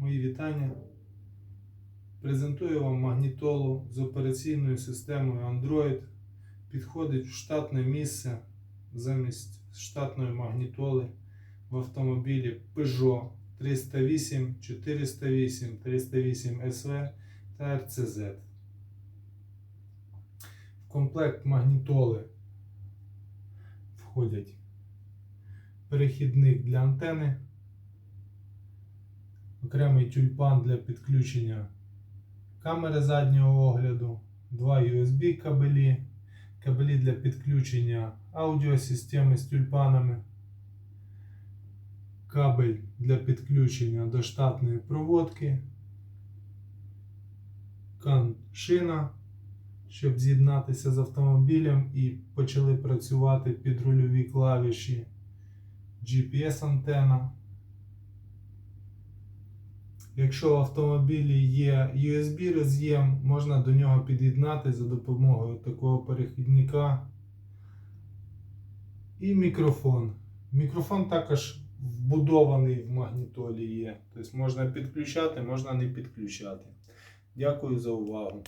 мої вітання. Презентую вам магнітолу з операційною системою Android. Підходить в штатне місце замість штатної магнітоли в автомобілі Peugeot 308, 408, 308 SV та RCZ. В комплект магнітоли входять перехідник для антени, окремий тюльпан для підключення камери заднього огляду, два USB кабелі, кабелі для підключення аудіосистеми з тюльпанами, кабель для підключення до штатної проводки, шина, щоб з'єднатися з автомобілем і почали працювати підрульові клавіші, GPS-антена. Якщо в автомобілі є USB роз'єм, можна до нього під'єднати за допомогою такого перехідника. І мікрофон. Мікрофон також вбудований в магнітолі є. Тобто можна підключати, можна не підключати. Дякую за увагу.